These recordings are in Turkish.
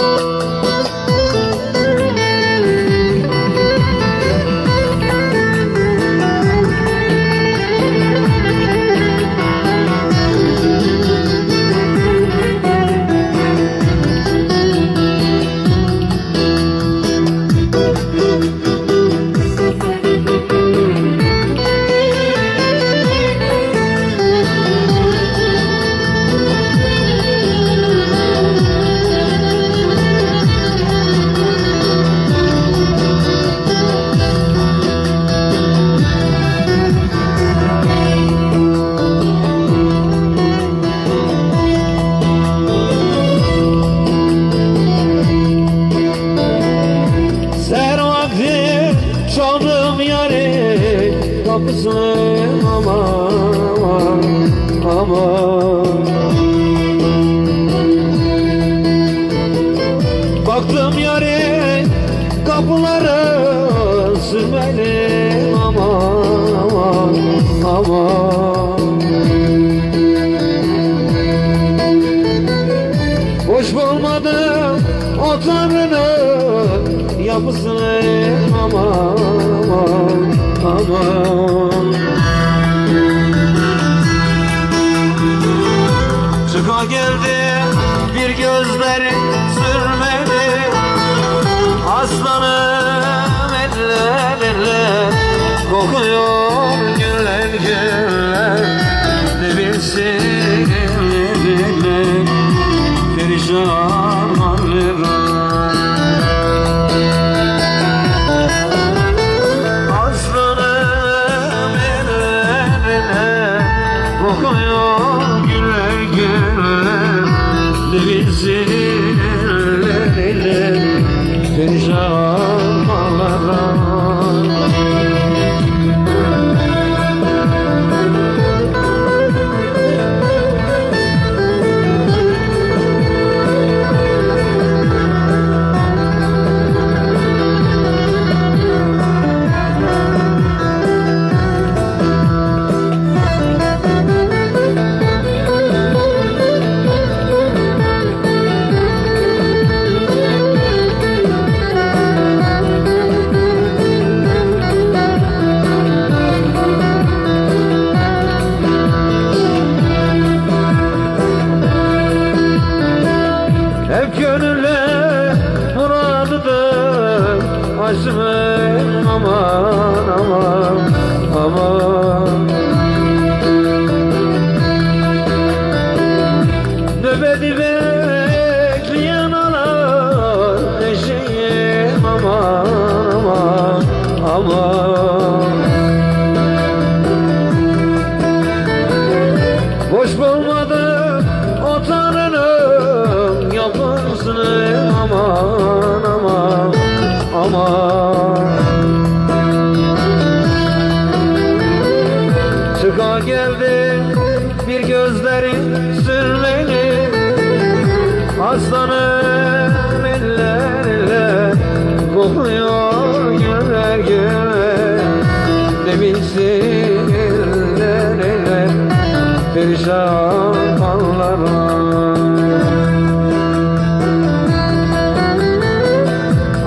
Música yapısın aman aman. Baktım yare kapıları sürmeli aman aman. Aman Hoş bulmadım o tanrının yapısını aman aman aman gözleri sürmeli Aslanım eller eller kokuyor güller güller. Ne bilsin eller perişan hallerim kokuyor güller. Ne bilsin aman aman aman Nöbeti bekleyen alan eşeğim aman aman aman geldi bir gözlerin sürmeli. Aslanım ellerle kokuyor güller güller Ne bilsin eller eller perişan hallara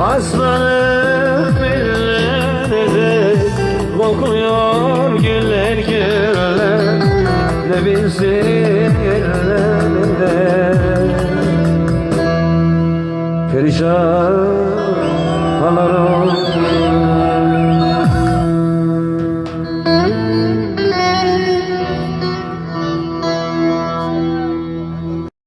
Aslanım ellerle kokuyor güller güller Edebildin ellerinde Perişan